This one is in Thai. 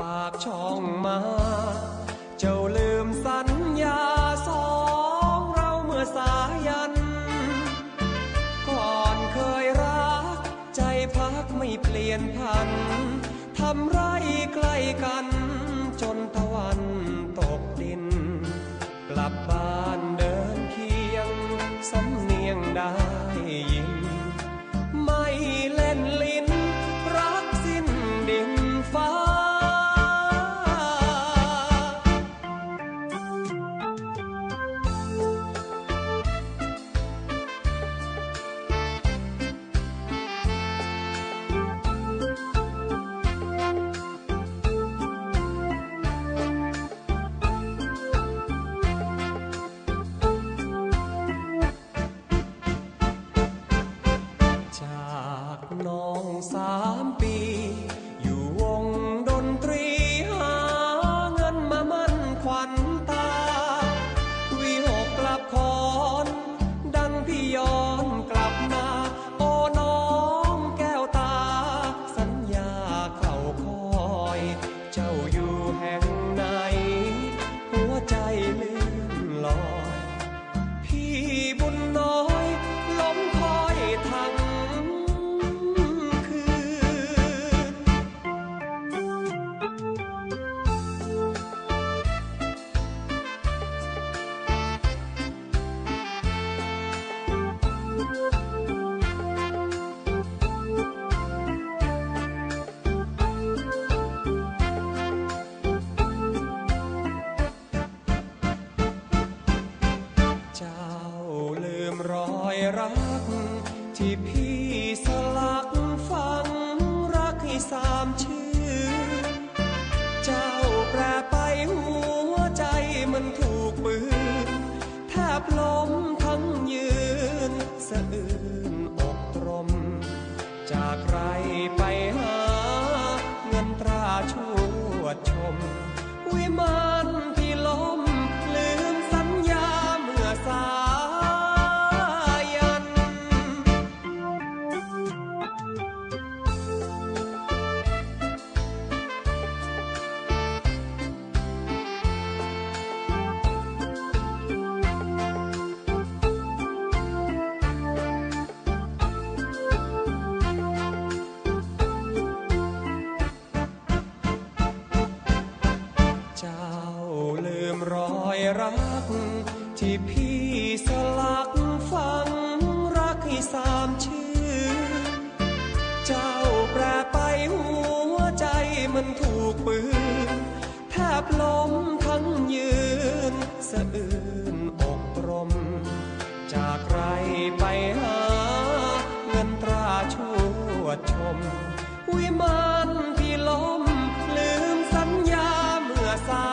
ปากช่องมา เจ้าลืมสัญญาสองเราเมื่อสายัน ก่อนเคยรัก ใจพักไม่เปลี่ยนพันทำไรใกล้กัน จนตะวันตกดิน กลับบ้าน ดัง รัก ที่พี่สลักฝังรักให้สามชื่อ เจ้าแปรไปหัวใจมันถูกปืนแทบล้มทั้งยืนสะอื้นอกตรม จากใครไปหาเงินตราชวดชม อยรัก ที่พี่สลักฟังรักให้สามชื่อ เจ้าแปรไปหัวใจมันถูกปืนแทบล้มทั้งยืนสะอื่นอกตรม จากไรไปหาเงินตราชวดชม วิมานที่ล้มลืมสัญญาเมื่อสา